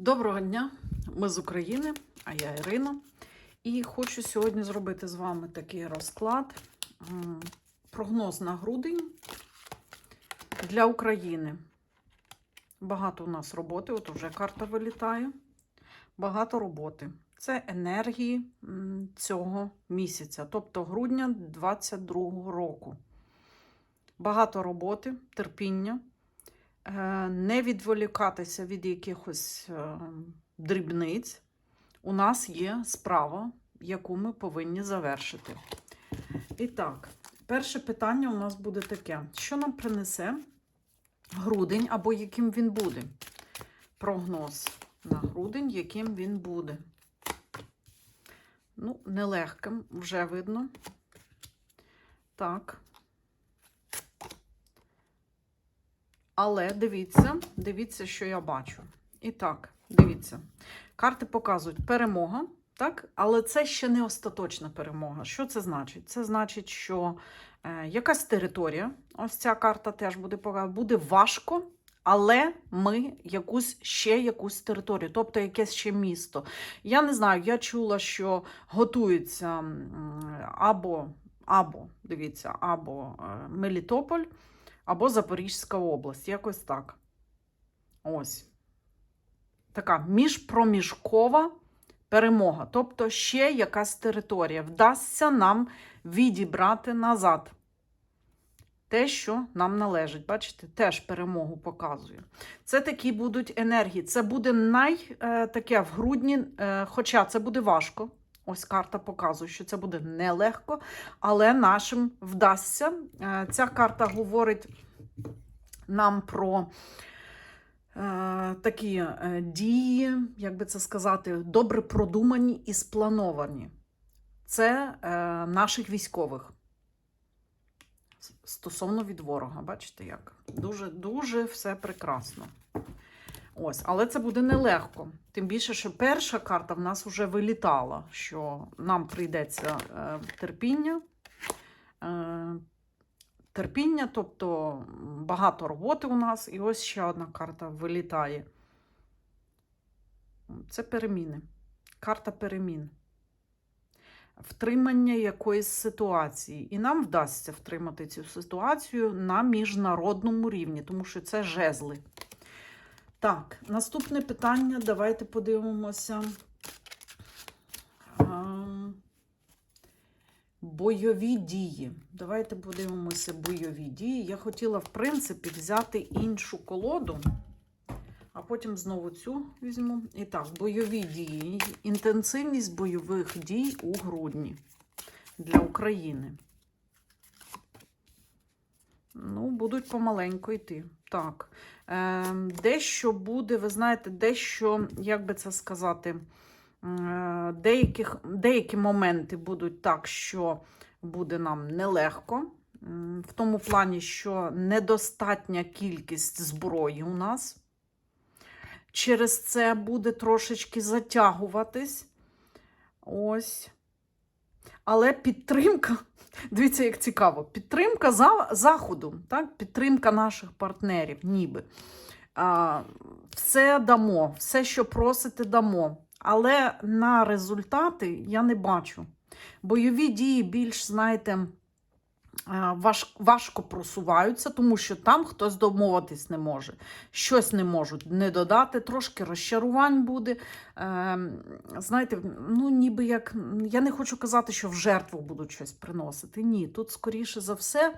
Доброго дня! Ми з України, а я Ірина. І хочу сьогодні зробити з вами такий розклад. Прогноз на грудень для України. Багато у нас роботи, от вже карта вилітає. Багато роботи. Це енергії цього місяця, тобто грудня 2022 року. Багато роботи, терпіння не відволікатися від якихось е, дрібниць. У нас є справа, яку ми повинні завершити. І так, перше питання у нас буде таке: що нам принесе грудень або яким він буде? Прогноз на грудень, яким він буде. Ну, нелегким, вже видно. Так. Але дивіться, дивіться, що я бачу. І так, дивіться. Карти показують перемога, так? але це ще не остаточна перемога. Що це значить? Це значить, що е, якась територія, ось ця карта теж буде буде важко, але ми якусь ще якусь територію, тобто якесь ще місто. Я не знаю, я чула, що готується або, або дивіться, або е, Мелітополь або Запорізька область. Якось так. Ось. Така міжпроміжкова перемога. Тобто ще якась територія. Вдасться нам відібрати назад. Те, що нам належить. Бачите, теж перемогу показує. Це такі будуть енергії. Це буде най е, в грудні, е, хоча це буде важко. Ось карта показує, що це буде нелегко, але нашим вдасться. Е, Ця карта говорить нам про е, такі е, дії, як би це сказати, добре продумані і сплановані. Це наших військових. Стосовно від ворога, бачите як? Дуже дуже все прекрасно. Ось, але це буде нелегко. Тим більше, що перша карта в нас вже вилітала, що нам прийдеться е, терпіння. Е, терпіння, тобто багато роботи у нас, і ось ще одна карта вилітає. Це переміни. Карта перемін. Втримання якоїсь ситуації. І нам вдасться втримати цю ситуацію на міжнародному рівні, тому що це жезли. Так, наступне питання. Давайте подивимося. Бойові дії. Давайте подивимося бойові дії. Я хотіла, в принципі, взяти іншу колоду, а потім знову цю візьму. І так, бойові дії. Інтенсивність бойових дій у грудні для України. Ну, будуть помаленько йти. Так. Е, дещо буде, ви знаєте, дещо, як би це сказати, е, деяких, деякі моменти будуть так, що буде нам нелегко. В тому плані, що недостатня кількість зброї у нас. Через це буде трошечки затягуватись. Ось. Але підтримка, дивіться, як цікаво, підтримка за, Заходу, так? підтримка наших партнерів, ніби. А, все дамо, все, що просите, дамо. Але на результати я не бачу. Бойові дії більш, знаєте, важко просуваються, тому що там хтось домовитись не може. Щось не можуть не додати, трошки розчарувань буде. Е, знаєте, ну ніби як. Я не хочу казати, що в жертву будуть щось приносити. Ні, тут, скоріше за все,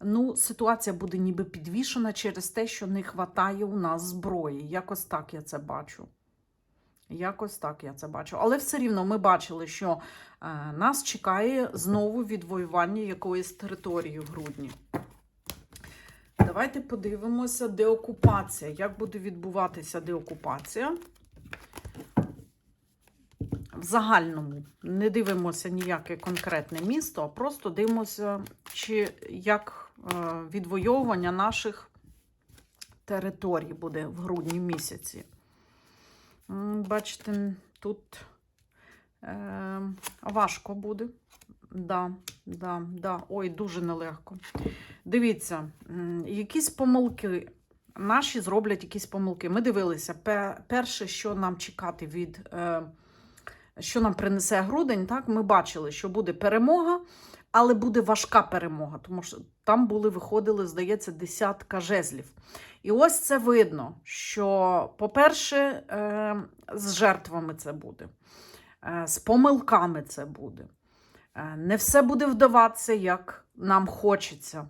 ну, ситуація буде ніби підвішена через те, що не вистачає у нас зброї. Якось так я це бачу. Якось так я це бачу. Але все рівно ми бачили, що е, нас чекає знову відвоювання якоїсь території в грудні. Давайте подивимося, деокупація. Як буде відбуватися деокупація? В загальному не дивимося ніяке конкретне місто, а просто дивимося, чи як е, відвоювання наших територій буде в грудні місяці. Бачите, тут е, важко буде. Да, да, да. Ой, дуже нелегко. Дивіться, якісь помилки наші зроблять якісь помилки. Ми дивилися, перше, що нам чекати від, е, що нам принесе грудень, так, ми бачили, що буде перемога, але буде важка перемога, тому що там були, виходили, здається, десятка жезлів. І ось це видно, що, по-перше, е, з жертвами це буде, е, з помилками це буде. Е, Не все буде вдаватися, як нам хочеться.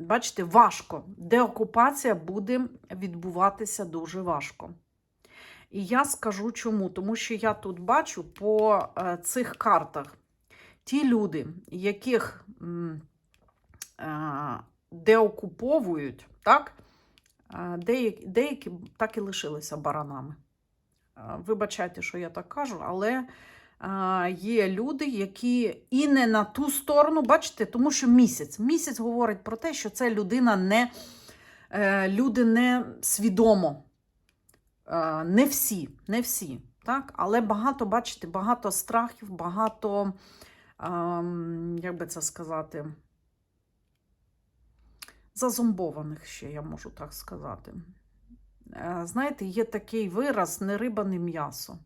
Бачите, важко. Деокупація буде відбуватися дуже важко. І я скажу чому. Тому що я тут бачу по цих картах ті люди, яких деокуповують, так? Деякі, так і лишилися баранами. Вибачайте, що я так кажу, але є люди, які і не на ту сторону, бачите, тому що місяць. Місяць говорить про те, що це людина не е, люди не свідомо. Не всі, не всі. Так? Але багато, бачите, багато страхів, багато, як би це сказати, зазомбованих ще, я можу так сказати. Е, Знаєте, є такий вираз не риба, не м'ясо.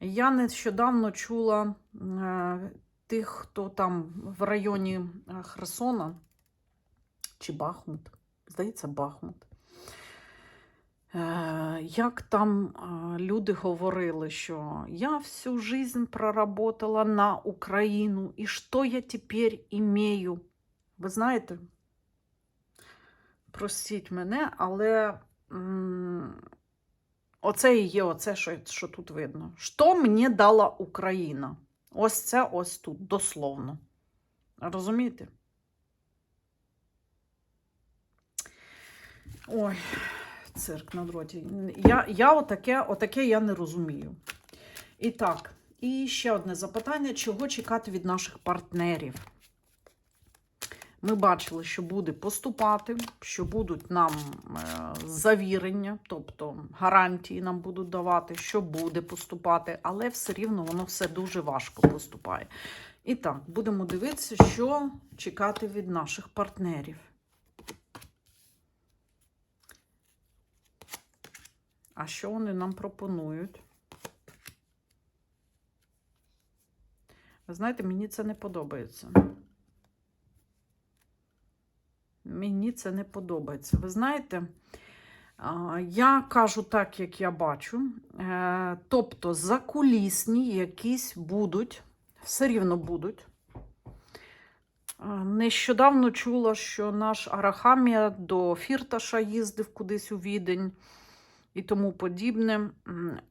Я нещодавно чула е, тих, хто там в районі е, Херсона чи Бахмут, здається, Бахмут. Е, Як там е, люди говорили, що я всю жизнь проработала на Україну, і що я тепер імею? Ви знаєте, простіть мене, але оце і є оце, що, що тут видно. Що мені дала Україна? Ось це ось тут, дословно. Розумієте? Ой, цирк на дроті. Я, я отаке, отаке я не розумію. І так, і ще одне запитання: чого чекати від наших партнерів? Ми бачили, що буде поступати, що будуть нам е, завірення, тобто гарантії нам будуть давати, що буде поступати, але все рівно воно все дуже важко поступає. І так, будемо дивитися, що чекати від наших партнерів. А що вони нам пропонують? Ви знаєте, мені це не подобається. Мені це не подобається. Ви знаєте, я кажу так, як я бачу. Е, Тобто закулісні якісь будуть, все рівно будуть. Е, Нещодавно чула, що наш Арахамія до Фірташа їздив кудись у відень і тому подібне.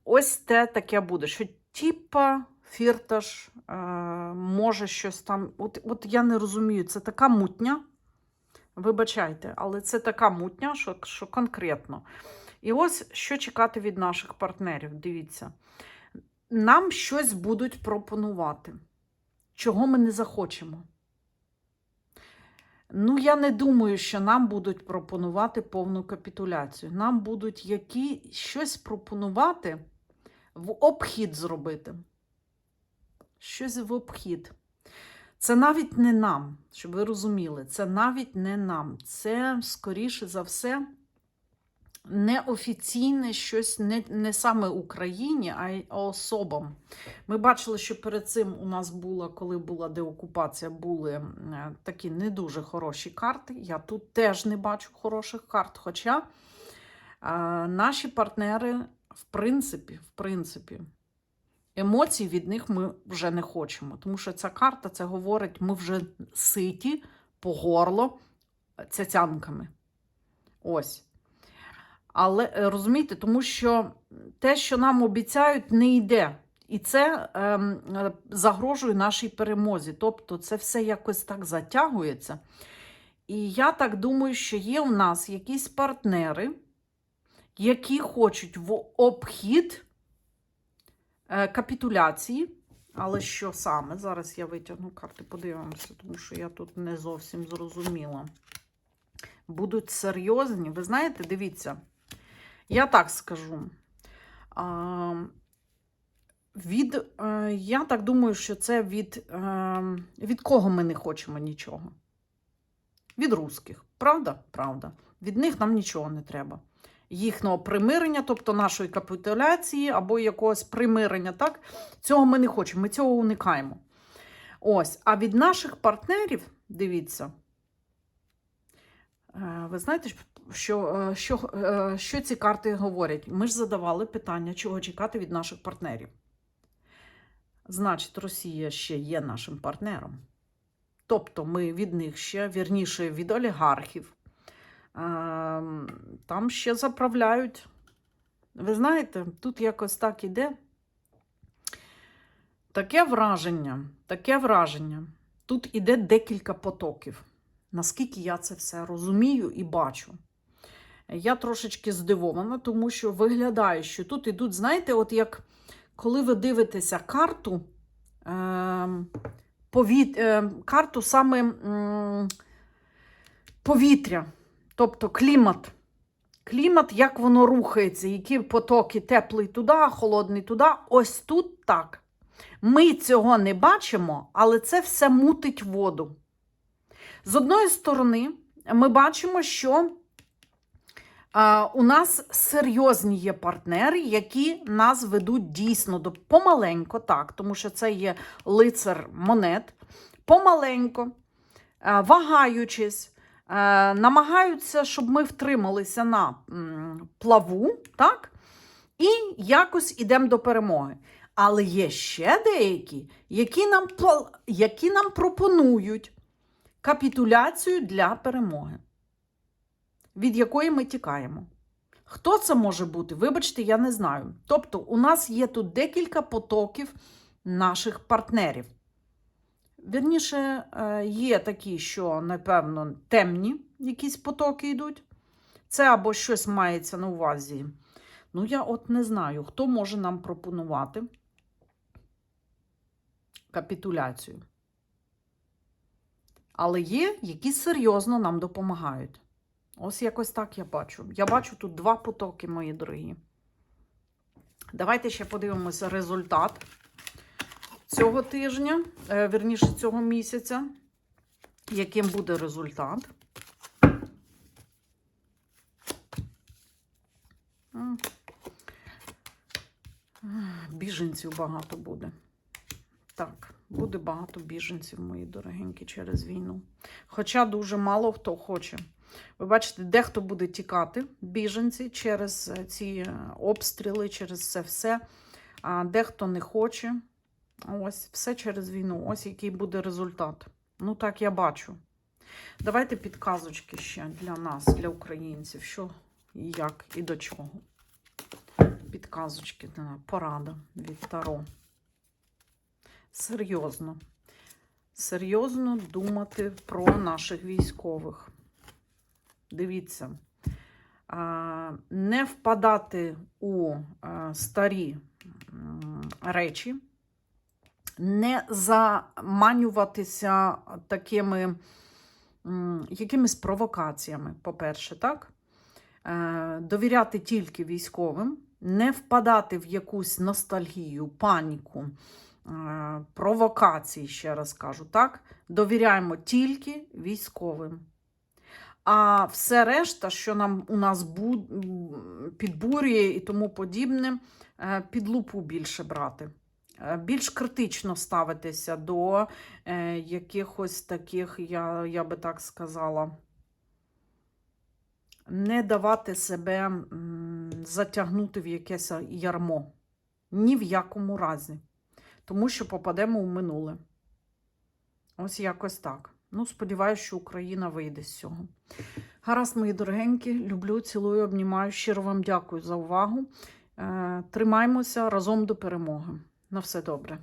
Ось те таке буде, що типа Фірташ е, може щось там. От, от я не розумію, це така мутня. Вибачайте, але це така мутня, що, що конкретно. І ось що чекати від наших партнерів. Дивіться, нам щось будуть пропонувати, чого ми не захочемо. Ну, я не думаю, що нам будуть пропонувати повну капітуляцію. Нам будуть які щось пропонувати в обхід зробити. Щось в обхід. Це навіть не нам, щоб ви розуміли, це навіть не нам. Це, скоріше за все, неофіційне щось не, не саме Україні, а й особам. Ми бачили, що перед цим у нас була, коли була деокупація, були е, такі не дуже хороші карти. Я тут теж не бачу хороших карт. Хоча е, наші партнери, в принципі, в принципі, емоцій від них ми вже не хочемо. Тому що ця карта це говорить, ми вже ситі по горло цяцянками. Ось. Але е, розумієте, тому що те, що нам обіцяють, не йде. І це ем, е, загрожує нашій перемозі. Тобто це все якось так затягується. І я так думаю, що є у нас якісь партнери, які хочуть в обхід е, капітуляції. Але що саме? Зараз я витягну карти, подивимося, тому що я тут не зовсім зрозуміла. Будуть серйозні. Ви знаєте, дивіться, я так скажу. Від, е, я так думаю, що це від, е, від кого ми не хочемо нічого? Від русських. Правда? Правда. Від них нам нічого не треба. їхнього примирення, тобто нашої капітуляції або якогось примирення. Так? Цього ми не хочемо, ми цього уникаємо. Ось, а від наших партнерів, дивіться, е, ви знаєте, що, е, що, е, що ці карти говорять? Ми ж задавали питання, чого чекати від наших партнерів. Значить, Росія ще є нашим партнером. Тобто ми від них ще, вірніше, від олігархів, ем, там ще заправляють. Ви знаєте, тут якось так іде. Таке враження, таке враження. Тут іде декілька потоків. Наскільки я це все розумію і бачу. Я трошечки здивована, тому що виглядає, що тут ідуть, знаєте, от як коли ви дивитеся карту, е, повіт, е, карту саме повітря, тобто клімат. Клімат, як воно рухається, які потоки теплий туди, холодний туди. Ось тут так. Ми цього не бачимо, але це все мутить воду. З одної сторони, ми бачимо, що у нас серйозні є партнери, які нас ведуть дійсно до помаленько, так, тому що це є лицар монет, помаленько, вагаючись, намагаються, щоб ми втрималися на плаву, так, і якось ідемо до перемоги. Але є ще деякі, які нам, які нам пропонують капітуляцію для перемоги, від якої ми тікаємо. Хто це може бути? Вибачте, я не знаю. Тобто, у нас є тут декілька потоків наших партнерів. Вірніше, е, є такі, що, напевно, темні якісь потоки йдуть. Це або щось мається на увазі. Ну, я от не знаю, хто може нам пропонувати капітуляцію. Але є, які серйозно нам допомагають. Ось якось так я бачу. Я бачу тут два потоки, мої дорогі. Давайте ще подивимося результат цього тижня, е, вірніше цього місяця. Яким буде результат? Біженців багато буде. Так, буде багато біженців, мої дорогенькі, через війну. Хоча дуже мало хто хоче. Ви бачите, дехто буде тікати, біженці, через е, ці е, обстріли, через це все. А дехто не хоче. Ось, все через війну. Ось який буде результат. Ну, так я бачу. Давайте підказочки ще для нас, для українців, що і як і до чого. Підказочки, порада від Таро. Серйозно. Серйозно думати про наших військових. Дивіться, не впадати у старі речі, не заманюватися такими якимись провокаціями, по-перше, так? Е, Довіряти тільки військовим, не впадати в якусь ностальгію, паніку, е, провокації, ще раз кажу, так? Довіряємо тільки військовим. А все решта, що нам у нас бу- підбурює і тому подібне, е, під лупу більше брати. Е, Більш критично ставитися до якихось таких, я, я би так сказала, не давати себе затягнути в якесь ярмо. Ні в якому разі. Тому що попадемо в минуле. Ось якось так. Ну, сподіваюся, що Україна вийде з цього. Гаразд, мої дорогенькі, люблю, цілую, обнімаю. Щиро вам дякую за увагу. Е, Тримаймося разом до перемоги. На все добре.